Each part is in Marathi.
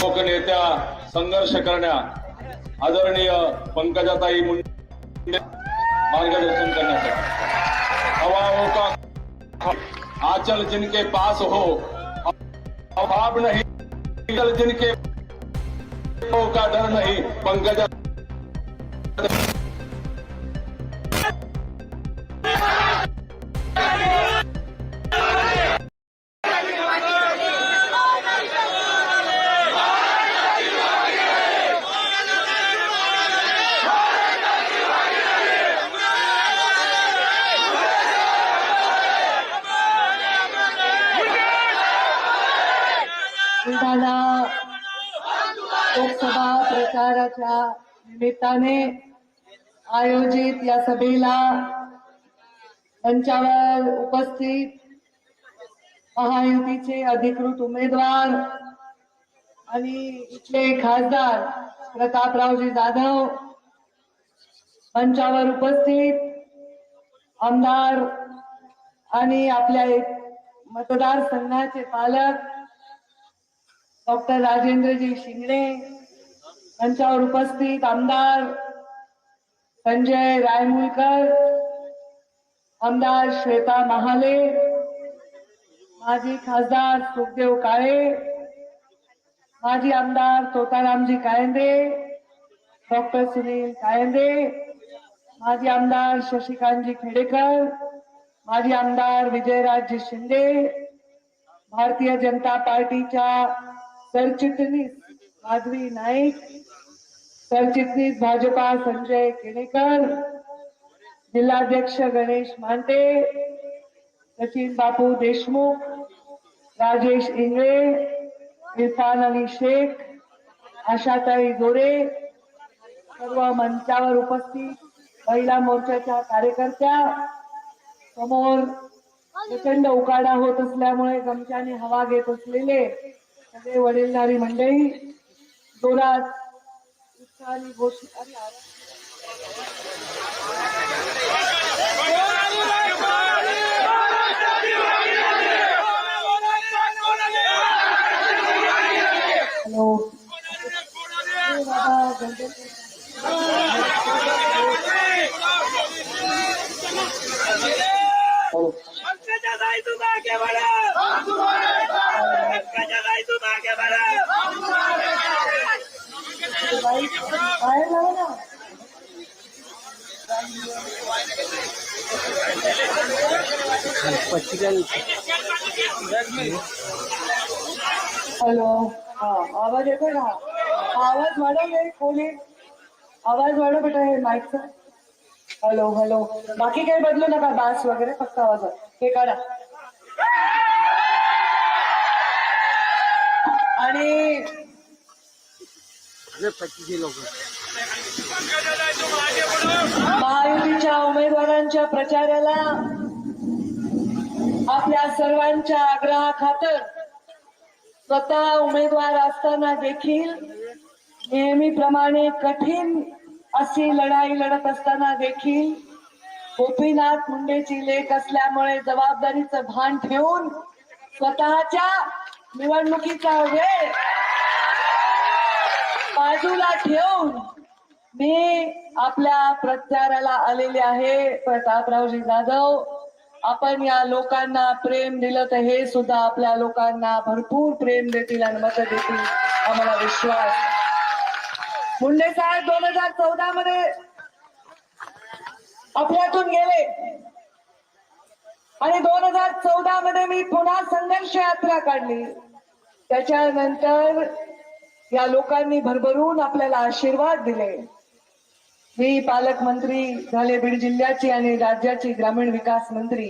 लोकनेत्या संघर्ष करण्या आदरणीय पंकजाताई मुंडे मार्गदर्शन करना चाहते हवाओं का आचल जिनके पास हो, अभाव नहीं जिनके का डर नहीं, पंकजा दिवसाच्या निमित्ताने आयोजित या सभेला मंचावर उपस्थित महायुतीचे अधिकृत उमेदवार आणि इथले खासदार प्रतापरावजी जाधव मंचावर उपस्थित आमदार आणि आपल्या एक मतदारसंघाचे पालक डॉक्टर राजेंद्रजी शिंगणे यांच्यावर उपस्थित आमदार संजय रायमुलकर आमदार श्वेता महाले माजी खासदार सुखदेव काळे माजी आमदार तोतारामजी कायंदे डॉक्टर सुनील कायंदे माजी आमदार शशिकांतजी खेडेकर माजी आमदार विजयराजजी शिंदे भारतीय जनता पार्टीच्या सरचिटणीस माधवी नाईक सरचिटणीस भाजपा संजय केणेकर जिल्हाध्यक्ष गणेश मांटे सचिन बापू देशमुख राजेश इंगळे इरफान अली शेख आशाताई गोरे सर्व मंचावर उपस्थित महिला मोर्चाच्या कार्यकर्त्या समोर प्रचंड उकाडा होत असल्यामुळे गमच्याने हवा घेत असलेले सगळे वडीलधारी मंडळी जोरात उत्साहाने घोषित अरे आवाज हॅलो. अरे बाहेर लावा ना हॅलो. हा आवाज येतोय ना आवाज वाढव रे खोली आवाज वाढव बेटा हे माईकचा हॅलो हॅलो. बाकी काही बदलू नका बास वगैरे फक्त आवाज हे काढा. आणि महायुतीच्या उमेदवारांच्या प्रचाराला आपल्या सर्वांच्या आग्रहाखातर स्वतः उमेदवार असताना देखील नेहमीप्रमाणे कठीण अशी लढाई लढत असताना देखील गोपीनाथ मुंडेची लेख असल्यामुळे जबाबदारीचं भान ठेवून स्वतःच्या निवडणुकीचा वेळ बाजूला ठेवून मी आपल्या प्रचाराला आलेले आहे प्रतापरावजी जाधव. आपण या लोकांना प्रेम दिलं तर हे सुद्धा आपल्या लोकांना भरपूर प्रेम देतील आणि मत देतील आम्हाला विश्वास. मुंडे साहेब दोन हजार चौदा मध्ये आपल्यातून गेले. आणि दोन हजार चौदा मध्ये मी पुन्हा संघर्ष यात्रा काढली. त्याच्यानंतर या लोकांनी भरभरून आपल्याला आशीर्वाद दिले. मी पालकमंत्री झाले बीड जिल्ह्याची आणि राज्याची ग्रामीण विकास मंत्री.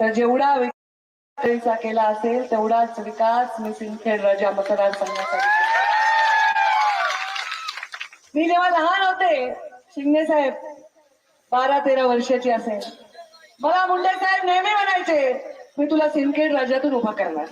तर जेवढा विकास केला असेल तेवढाच विकास मी सिंदखेड राजा मतदारसंघाचा मी जेव्हा लहान होते शिंदे साहेब बारा तेरा वर्षाची असेल. मला मुंडे साहेब नेहमी म्हणायचे मी तुला सिंदखेड राज्यातून उभा करणार.